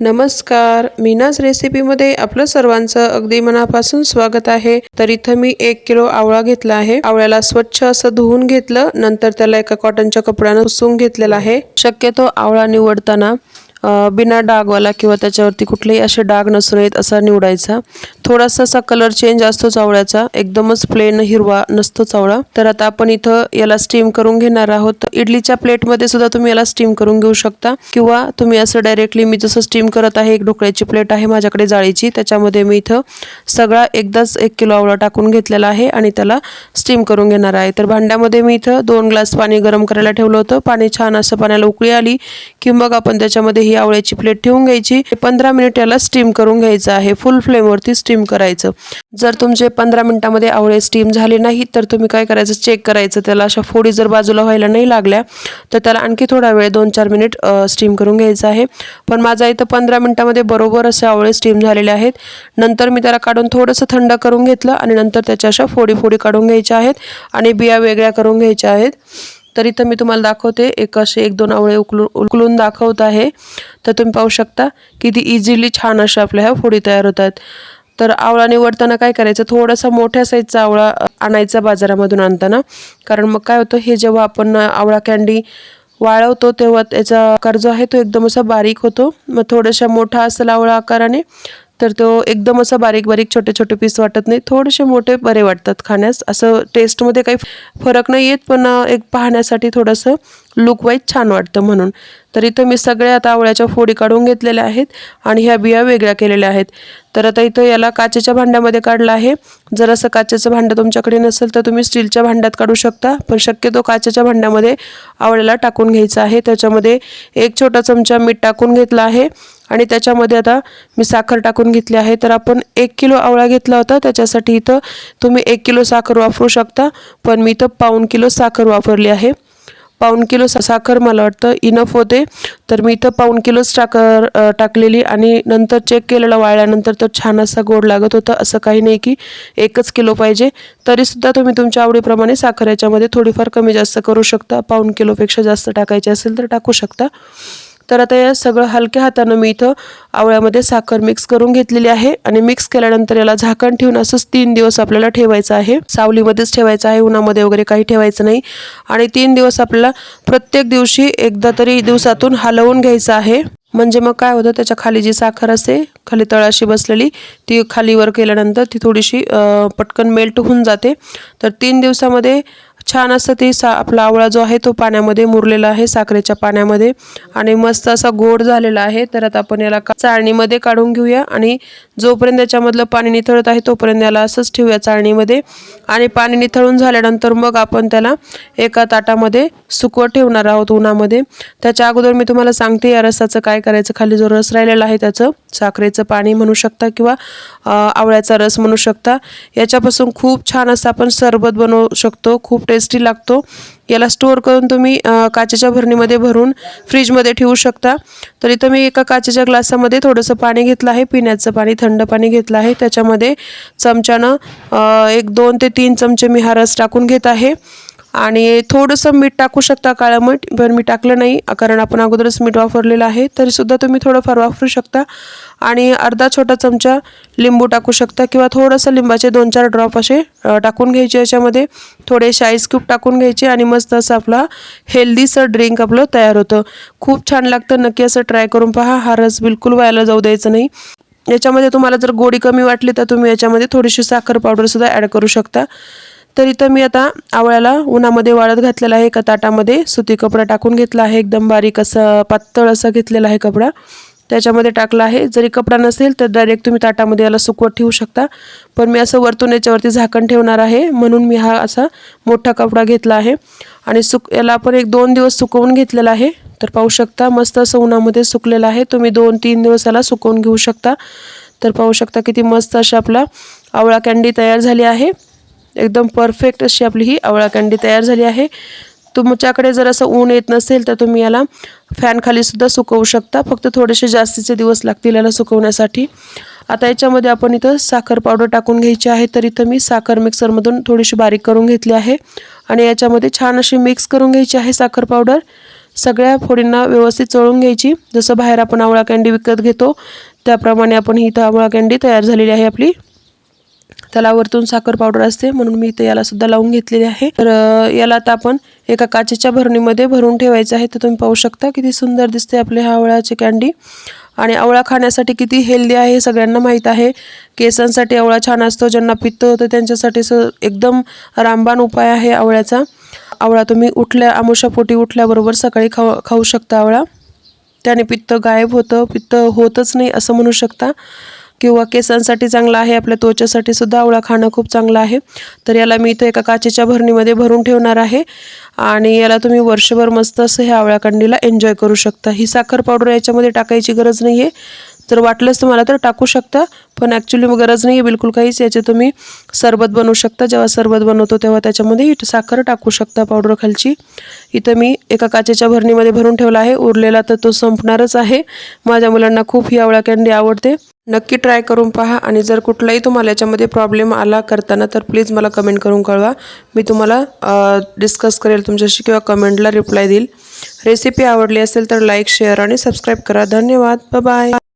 नमस्कार. मीनाज रेसिपीमध्ये आपलं सर्वांचं अगदी मनापासून स्वागत आहे. तर इथं मी एक किलो आवळा घेतला आहे. आवळ्याला स्वच्छ असं धुवून घेतलं. नंतर त्याला एका कॉटनच्या कपड्यानं पुसून घेतलेला आहे. शक्यतो आवळा निवडताना बिना डागवाला किंवा त्याच्यावरती कुठलेही असे डाग नसून येत असा निवडायचा. थोडासा असा कलर चेंज असतो चावळ्याचा. एकदमच प्लेन हिरवा नसतो चावळा. तर आता आपण इथं याला स्टीम करून घेणार आहोत. इडलीच्या प्लेटमध्ये सुद्धा तुम्ही याला स्टीम करून घेऊ शकता. किंवा तुम्ही असं डायरेक्टली मी जसं स्टीम करत आहे एक ढोकळ्याची प्लेट आहे माझ्याकडे जाळीची. त्याच्यामध्ये मी इथं सगळा एकदाच एक किलो आवळा टाकून घेतलेला आहे आणि त्याला स्टीम करून घेणार आहे. तर भांड्यामध्ये मी इथं दोन ग्लास पाणी गरम करायला ठेवलं होतं. पाणी छान असं पाण्याला उकळी आली की मग आपण त्याच्यामध्ये ही आवळ्याची प्लेट ठेवून घ्यायची. पंधरा मिनिट याला स्टीम करून घ्यायचं आहे. फुल फ्लेमवरती स्टीम करायचं. जर तुमचे पंधरा मिनिटामध्ये आवळे स्टीम झाले नाही तर तुम्ही काय करायचं? चेक करायचं. त्याला अशा फोडी जर बाजूला व्हायला नाही लागल्या तर त्याला आणखी थोडा वेळ दोन चार मिनिट स्टीम करून घ्यायचं आहे. पण माझा इथं पंधरा मिनिटामध्ये बरोबर असे आवळे स्टीम झालेले आहेत. नंतर मी त्याला काढून थोडंसं थंड करून घेतलं आणि नंतर त्याच्या अशा फोडी फोडी काढून घ्यायच्या आहेत आणि बिया वेगळ्या करून घ्यायच्या आहेत. तर इथं मी तुम्हाला दाखवते. एक असे एक दोन आवळे उकलून उकलून दाखवत आहे. तर तुम्ही पाहू शकता किती इझिली छान अशा आपल्या ह्या फोडी तयार होतात तर आवळा निवडताना काय करायचं? थोडासा मोठ्या साईजचा आवळा आणायचा बाजारामधून आणताना. कारण मग काय होतं? हे जेव्हा आपण आवळा कॅन्डी वाळवतो तेव्हा त्याचा कर्ज आहे तो एकदम असा बारीक होतो. मग थोडासा मोठा असेल आवळा आकाराने तर तो एकदम असं बारीक बारीक छोटे छोटे पीस वाटत नाही. थोडेसे मोठे बरे वाटतात खाण्यास. असं टेस्टमध्ये काही फरक नाही येत पण एक पाहण्यासाठी थोडंसं लुक वाईज छान वाटतं म्हणून. तर इथं मी सगळ्या आता आवळ्याच्या फोडी काढून घेतलेल्या आहेत आणि ह्या बिया वेगळ्या केलेल्या आहेत. तर आता इथं याला काचेच्या भांड्यामध्ये काढलं आहे. जर असं काचेचं भांडं तुमच्याकडे नसेल तर तुम्ही स्टीलच्या भांड्यात काढू शकता पण शक्यतो काचेच्या भांड्यामध्ये आवळ्याला टाकून घ्यायचं आहे. त्याच्यामध्ये एक छोटा चमचा मीठ टाकून घेतला आहे. आणि त्याच्यामध्ये आता मी साखर टाकून घेतली आहे. तर आपण एक किलो आवळा घेतला होता. त्याच्यासाठी इथं तुम्ही एक किलो साखर वापरू शकता. पण मी इथं पाऊण किलो साखर वापरली आहे. पाऊण किलो सा- साखर मला वाटतं इनफ होते. तर मी इथं पाऊण किलोच साखर टाकलेली आणि नंतर चेक केलेलं वाळल्यानंतर तर छान असा गोड लागत होतं. असं काही नाही की एकच किलो पाहिजे. तरीसुद्धा तुम्ही तुमच्या आवडीप्रमाणे साखर याच्यामध्ये थोडीफार कमी जास्त करू शकता. पाऊण किलोपेक्षा जास्त टाकायची असेल तर टाकू शकता. तर आता या सगळं हलक्या हातानं मी इथं आवळ्यामध्ये साखर मिक्स करून घेतलेली आहे आणि मिक्स केल्यानंतर याला झाकण ठेवून असंच तीन दिवस आपल्याला ठेवायचं आहे. सावलीमध्येच ठेवायचं आहे उन्हामध्ये वगैरे काही ठेवायचं नाही. आणि तीन दिवस आपल्याला प्रत्येक दिवशी एकदा तरी दिवसातून हलवून घ्यायचं आहे. म्हणजे मग काय होतं त्याच्याखाली जी साखर असते खाली तळाशी बसलेली ती खाली वर केल्यानंतर ती थोडीशी पटकन मेल्ट होऊन जाते. तर तीन दिवसामध्ये छान असं ते सा आपला आवळा जो आहे तो पाण्यामध्ये मुरलेला आहे साखरेच्या पाण्यामध्ये. आणि मस्त असा गोड झालेला आहे. तर आता आपण याला चाळणीमध्ये काढून घेऊया. आणि जोपर्यंत याच्यामधलं पाणी निथळत आहे तोपर्यंत याला असंच ठेवूया चाळणीमध्ये. आणि पाणी निथळून झाल्यानंतर मग आपण त्याला एका ताटामध्ये सुकवत ठेवणार आहोत उन्हामध्ये. त्याच्या अगोदर मी तुम्हाला सांगते या रसाचं काय करायचं? खाली जो रस राहिलेला आहे त्याचं साखरेचं पाणी म्हणू शकता किंवा आवळ्याचा रस म्हणू शकता. याच्यापासून खूप छान असं आपण सरबत बनवू शकतो. खूप टेस्टी लागतो. याला स्टोअर करून तुम्ही काचेच्या भरणीमध्ये भरून फ्रीजमध्ये ठेवू शकता. तर इथं मी एका काचेच्या ग्लासामध्ये थोडंसं पाणी घेतलं आहे पिण्याचं पाणी थंड पाणी घेतलं आहे. त्याच्यामध्ये चमच्यानं एक दोन ते तीन चमचे मी हा रस टाकून घेत आहे. आणि थोडंसं मीठ टाकू शकता काळं मीठ. पण मी टाकलं नाही कारण आपण अगोदरच मीठ वापरलेलं आहे. तरीसुद्धा तुम्ही थोडंफार वापरू शकता. आणि अर्धा छोटा चमचा लिंबू टाकू शकता किंवा थोडंसं लिंबाचे दोन चार ड्रॉप असे टाकून घ्यायचे याच्यामध्ये. थोडेसे आईस क्यूब टाकून घ्यायचे आणि मस्त असं आपला हेल्दीसं ड्रिंक आपलं तयार होतं. खूप छान लागतं. नक्की असं ट्राय करून पहा. हा रस बिलकुल व्हायला जाऊ द्यायचं नाही. याच्यामध्ये तुम्हाला जर गोडी कमी वाटली तर तुम्ही याच्यामध्ये थोडीशी साखर पावडरसुद्धा ॲड करू शकता. तर इथं मी आता आवळ्याला उन्हामध्ये वाळत घातलेला आहे एका ताटामध्ये. सुती कपडा टाकून घेतला आहे एकदम बारीक असं पातळ असा घेतलेला आहे कपडा. त्याच्यामध्ये टाकला आहे. जरी कपडा नसेल तर डायरेक्ट तुम्ही ताटामध्ये याला सुकवत ठेवू शकता. पण मी असं वरतून याच्यावरती झाकण ठेवणार आहे. म्हणून मी हा असा मोठा कपडा घेतला आहे. आणि सुक याला आपण एक दोन दिवस सुकवून घेतलेला आहे. तर पाहू शकता मस्त असं उन्हामध्ये सुकलेलं आहे. तुम्ही दोन तीन दिवस याला सुकवून घेऊ शकता. तर पाहू शकता किती मस्त अशी आपला आवळा कँडी तयार झाली आहे. एकदम परफेक्ट अशी आपली ही आवळा कँडी तयार झाली आहे. तुमच्याकडे जर असं ऊन येत नसेल तर तुम्ही याला फॅनखालीसुद्धा सुकवू शकता. फक्त थोडेसे जास्तीचे दिवस लागतील याला सुकवण्यासाठी. आता याच्यामध्ये आपण इथं साखर पावडर टाकून घ्यायची आहे. तर इथं मी साखर मिक्सरमधून थोडीशी बारीक करून घेतली आहे. आणि याच्यामध्ये छान अशी मिक्स करून घ्यायची आहे साखर पावडर सगळ्या फोडींना व्यवस्थित चळून घ्यायची. जसं बाहेर आपण आवळा कँडी विकत घेतो त्याप्रमाणे आपण ही इथं आवळा कँडी तयार झालेली आहे आपली. त्याला वरतून साखर पावडर असते म्हणून मी इथे याला सुद्धा लावून घेतलेली आहे. तर याला आता आपण एका काचेच्या भरणीमध्ये भरून ठेवायचं आहे. तर तुम्ही पाहू शकता किती सुंदर दिसते आपले हा आवळ्याची कँडी आणि आवळा खाण्यासाठी किती हेल्दी आहे हे सगळ्यांना माहीत आहे. केसांसाठी आवळा छान असतो ज्यांना पित्त होतं त्यांच्यासाठी स एकदम रामबाण उपाय आहे आवळ्याचा. आवळा तुम्ही उठल्या आमुषापोटी उठल्याबरोबर सकाळी खाऊ खाऊ शकता आवळा. त्याने पित्त गायब होतं पित्त होतच नाही असं म्हणू शकता. किंवा केसांसाठी चांगला आहे आपल्या त्वचेसाठी सुद्धा आवळा खाणं खूप चांगलं आहे. तर याला मी इथं एका काचेच्या भरणीमध्ये भरून ठेवणार आहे. आणि याला तुम्ही वर्षभर मस्त असं ह्या आवळा कंडीला एन्जॉय करू शकता. ही साखर पावडर याच्यामध्ये टाकायची गरज नाही आहे जर वाटलंच तुम्हाला तर टाकू शकता पण ॲक्च्युली गरज नाही आहे बिलकुल काहीच. याचे तुम्ही सरबत बनवू शकता. जेव्हा सरबत बनवतो तेव्हा त्याच्यामध्ये इथं साखर टाकू शकता पावडर खालची. इथं मी एका काचेच्या भरणीमध्ये भरून ठेवला आहे. उरलेला तर तो संपणारच आहे. माझ्या मुलांना खूप ही आवळा कँडी आवडते. नक्की ट्राय करून पहा आणि जर कुठलाही तुम्हाला याच्यामध्ये प्रॉब्लेम आला करताना तर प्लीज मला कमेंट करून कळवा. मी तुम्हाला डिस्कस करेल तुमच्याशी किंवा कमेंटला रिप्लाय देईल. रेसिपी आवडली असेल तर लाईक शेअर आणि सबस्क्राईब करा. धन्यवाद. बाय